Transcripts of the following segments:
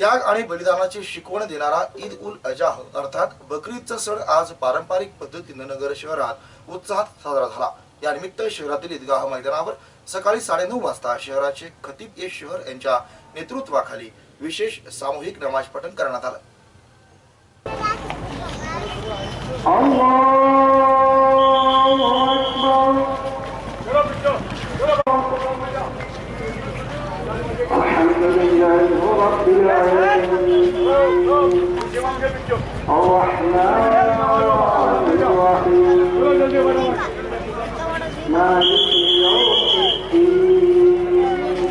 त्याग आणि बलिदानाची शिकवण देणारा ईद उल अजाह अर्थात बकरीदचा सण आज पारंपरिक पद्धतीनं नगर शहरात उत्साहात साजरा झाला. यानिमित्त शहरातील ईदगाह मैदानावर सकाळी साडेनऊ वाजता शहराचे खतीब ए शहर यांच्या नेतृत्वाखाली विशेष सामूहिक नमाज पठण करण्यात आलं. الرحمن الرحيم. مالك يوم الدين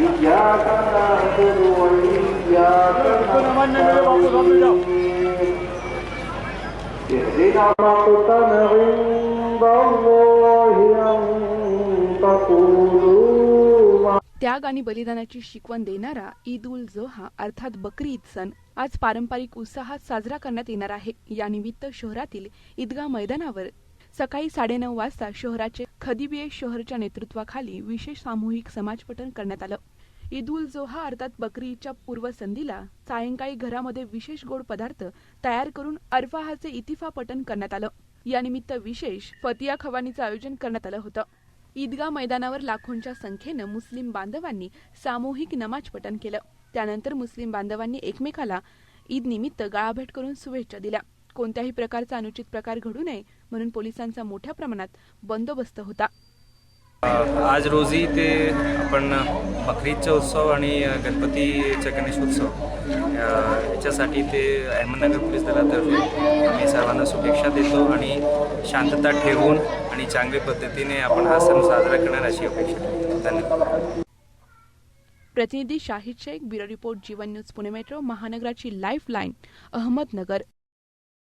إياك نعبد وإياك نستعين اهدنا الصراط عند الله أن تقولوا त्याग आणि बलिदानाची शिकवण देणारा ईद उल जोहा अर्थात बकरी ईद सण आज पारंपरिक उत्साहात साजरा करण्यात येणार आहे. यानिमित्त शहरातील ईदगाह मैदानावर सकाळी साडेनऊ वाजता शहराचे खदिबिये शहरच्या नेतृत्वाखाली विशेष सामूहिक समाजपठण करण्यात आलं. ईद उल जोहा अर्थात बकरी ईदच्या पूर्वसंध्येला सायंकाळी घरामध्ये विशेष गोड पदार्थ तयार करून अरफाहाचे इतिफा पठण करण्यात आलं. यानिमित्त विशेष फतिया खवानीचं आयोजन करण्यात आलं होतं. ईदगा मैदानावर लाखोंच्या संख्येनं मुस्लिम बांधवांनी सामूहिक नमाज पठण केलं. त्यानंतर मुस्लिम बांधवांनी एकमेकाला ईदनिमित्त गाळाभेट करून शुभेच्छा दिल्या. कोणत्याही प्रकारचा अनुचित प्रकार घडू नये म्हणून पोलिसांचा मोठ्या प्रमाणात बंदोबस्त होता. आज रोजी ते आपण बकरीदचा उत्सव आणि गणपतीचा गणेशोत्सव उत्सव याच्यासाठी ते अहमदनगर पोलीस दलातर्फे आम्ही सर्वांना शुभेच्छा देतो आणि शांतता ठेवून आणि चांगल्या पद्धतीने आपण हा सण साजरा करणार अशी अपेक्षा धन्यवाद. प्रतिनिधी Shahid Shaikh bureau report Jeevan news Pune metro महानगराची lifeline Ahmednagar.